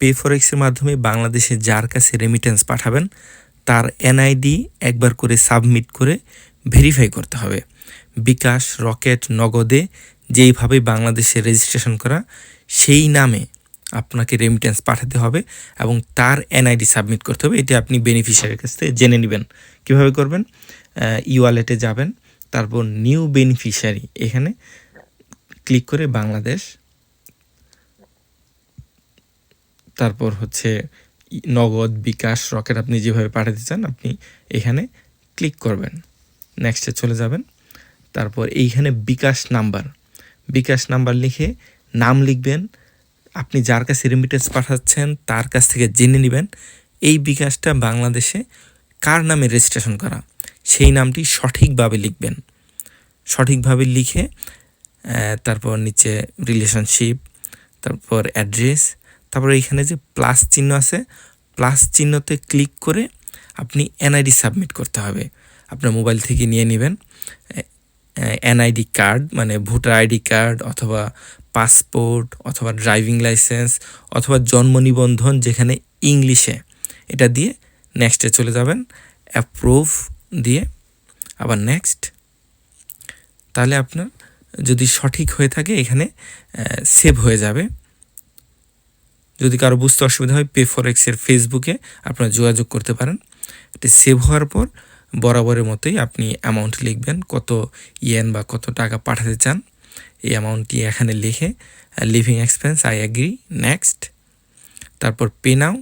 Pay ফরেক্সের মাধ্যমে বাংলাদেশে যার কাছে রেমিটেন্স পাঠাবেন, তার এনআইডি একবার করে সাবমিট করে ভেরিফাই করতে হবে। বিকাশ, রকেট, নগদে যেইভাবে বাংলাদেশে রেজিস্ট্রেশন করা, সেই নামে আপনাকে রেমিটেন্স পাঠাতে হবে এবং তার এনআইডি সাবমিট করতে হবে। এটি আপনি বেনিফিশিয়ারির কাছ থেকে জেনে নেবেন। কীভাবে করবেন? ই ওয়ালেটে যাবেন, তারপর নিউ বেনিফিশিয়ারি এখানে ক্লিক করে বাংলাদেশ তারপর হচ্ছে নগদ, বিকাশ, রকেট আপনি যেভাবে পাঠাতে চান আপনি এখানে ক্লিক করবেন। নেক্সটে চলে যাবেন। তারপর এইখানে বিকাশ নাম্বার। বিকাশ নাম্বার লিখে নাম লিখবেন। আপনি যার কাছে রেমিটেন্স পাঠাচ্ছেন, তার কাছ থেকে জেনে নেবেন এই বিকাশটা বাংলাদেশে কার নামে রেজিস্ট্রেশন করা। সেই নামটি সঠিকভাবে লিখবেন। সঠিকভাবে লিখে তারপর নিচে রিলেশনশিপ তারপর অ্যাড্রেস তারপর এখানে যে প্লাস চিহ্ন আছে প্লাস চিহ্নতে ক্লিক করে আপনি এনআইডি সাবমিট করতে হবে। আপনার মোবাইল থেকে নিয়ে নেবেন। এনআইডি কার্ড মানে ভোটার আইডি কার্ড অথবা পাসপোর্ট অথবা ড্রাইভিং লাইসেন্স অথবা জন্ম নিবন্ধন যেখানে ইংলিশে এটা দিয়ে নেক্সটে চলে যাবেন অ্যাপ্রুভ দিয়ে। আবার নেক্সট তাহলে আপনার যদি সঠিক হয়ে থাকে, এখানে সেভ হয়ে যাবে। যদি কারও বুঝতে অসুবিধা হয় পে ফরেক্সের ফেসবুকে আপনারা যোগাযোগ করতে পারেন। এটি সেভ হওয়ার পর বরাবরের মতোই আপনি অ্যামাউন্ট লিখবেন, কত ইয়েন বা কত টাকা পাঠাতে চান। এই অ্যামাউন্টটি এখানে লিখে living expense I agree next তারপর পে নাও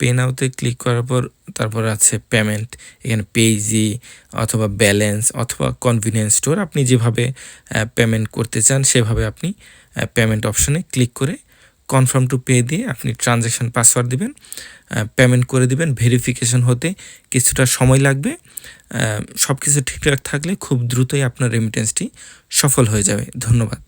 পে নাওতে ক্লিক করার পর তারপর আছে পেমেন্ট এখানে পেজি অথবা ব্যালেন্স অথবা কনভিনিয়েন্স স্টোর আপনি যেভাবে পেমেন্ট করতে চান, সেভাবে আপনি পেমেন্ট অপশনে ক্লিক করে কনফার্ম টু পে দিয়ে আপনি ট্রানজ্যাকশন পাসওয়ার্ড দিবেন পেমেন্ট করে দিবেন ভেরিফিকেশন হতে কিছুটা সময় লাগবে সব কিছু ঠিকঠাক থাকলে খুব দ্রুতই আপনার রেমিটেন্সটি সফল হয়ে যাবে। ধন্যবাদ।